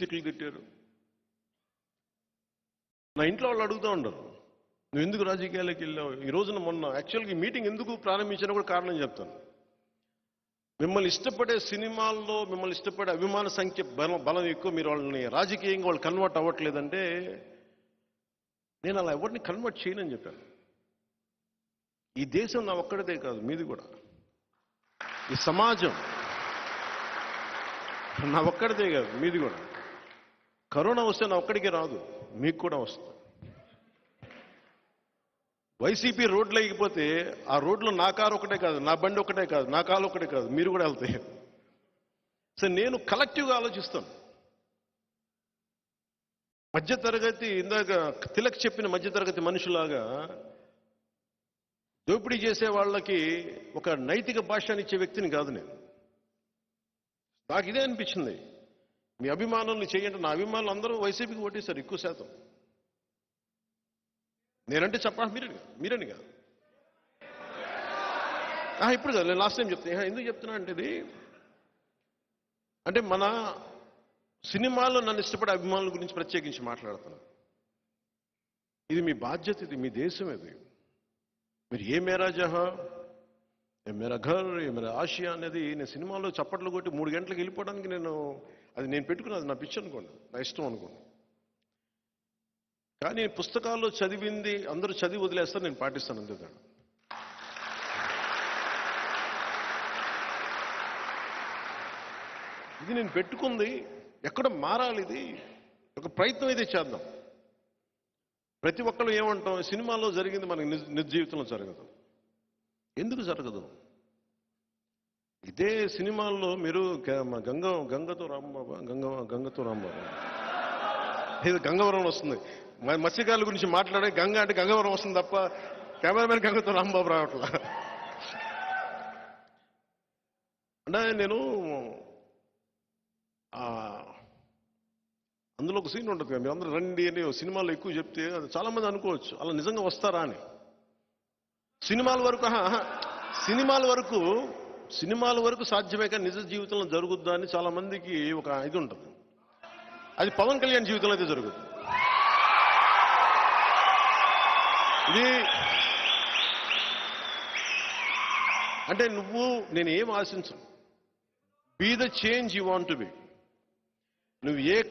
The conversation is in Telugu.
తిట్లు తిట్టారు. నా ఇంట్లో వాళ్ళు అడుగుతూ ఉండరు. నువ్వు ఎందుకు రాజకీయాలకు వెళ్ళావు? ఈ రోజున మొన్న యాక్చువల్గా మీటింగ్ ఎందుకు ప్రారంభించినా కూడా కారణం చెప్తాను. మిమ్మల్ని ఇష్టపడే సినిమాల్లో మిమ్మల్ని ఇష్టపడే అభిమాన సంఖ్య బలం బలం ఎక్కువ మీరు వాళ్ళని రాజకీయంగా వాళ్ళు కన్వర్ట్ అవ్వట్లేదంటే నేను అలా ఎవరిని కన్వర్ట్ చేయనని చెప్పాను. ఈ దేశం నా ఒక్కడిదే కాదు మీది కూడా. ఈ సమాజం నా ఒక్కడిదే కాదు మీది కూడా. కరోనా వస్తే నా ఒక్కడికే రాదు మీకు కూడా వస్తుంది. వైసీపీ రోడ్లు ఎగిపోతే ఆ రోడ్లో నా కారు ఒకటే కాదు నా బండి ఒకటే కాదు నా కాలు ఒకటే కాదు మీరు కూడా వెళ్తాయి సో నేను కలెక్టివ్గా ఆలోచిస్తాను. మధ్యతరగతి ఇందాక తిలక్ చెప్పిన మధ్యతరగతి మనుషులాగా దోపిడీ చేసే వాళ్ళకి ఒక నైతిక భాషనిచ్చే వ్యక్తిని కాదు నేను. నాకు ఇదే అనిపించింది. మీ అభిమానుల్ని చేయండి. నా అభిమానులు అందరూ వైసీపీకి ఓటేశారు ఎక్కువ శాతం. నేనంటే చెప్ప మీరని కాదు మీరని కాదు. ఇప్పుడు కాదు నేను లాస్ట్ టైం చెప్తాను ఎందుకు చెప్తున్నా అంటే ఇది అంటే మన సినిమాలో నన్ను ఇష్టపడే అభిమానుల గురించి ప్రత్యేకించి మాట్లాడుతున్నాను. ఇది మీ బాధ్యత ఇది మీ దేశం ఇది మీరు ఏ మేరా జహా ఏ మేరా ఘర్ ఏ మేరా ఆసియా అనేది నేను సినిమాలో చప్పట్లు కొట్టి మూడు గంటలకు వెళ్ళిపోవడానికి నేను అది నేను పెట్టుకున్నది నా పిచ్చి అనుకోండి నా ఇష్టం అనుకోండి. కానీ పుస్తకాల్లో చదివింది అందరూ చదివి వదిలేస్తారు నేను పాటిస్తాను అంతేగాని ఇది నేను పెట్టుకుంది ఎక్కడ మారాలి ఇది? ఒక ప్రయత్నం అయితే చేద్దాం. ప్రతి ఒక్కరు ఏమంటాం సినిమాలో జరిగింది మనకి నిజ జీవితంలో జరగదు. ఎందుకు జరగదు? ఇదే సినిమాల్లో మీరు గంగ గంగతో రాంబాబా గంగ గంగతో రాంబాబా. ఇది గంగవరం వస్తుంది. మత్స్యకారుల గురించి మాట్లాడే గంగ అంటే గంగవరం వస్తుంది తప్ప కెమెరామెన్ గంగతో రాంబాబు రావట్లా. అంటే నేను అందులో ఒక సీన్ ఉంటుంది కదా, మీరు అందరూ రండి అని సినిమాలో ఎక్కువ చెప్తే అది చాలా మంది అనుకోవచ్చు. అలా నిజంగా వస్తారా అని. సినిమాల వరకు సినిమాల వరకు సినిమాల వరకు సాధ్యమే కానీ నిజ జీవితంలో జరుగుద్దా అని చాలా మందికి ఒక ఇది ఉంటుంది. అది పవన్ కళ్యాణ్ జీవితంలో అయితే జరుగుతుంది ఇది అంటే నువ్వు నేను ఏం ఆశించను. Be the change you want be నువ్వు ఏ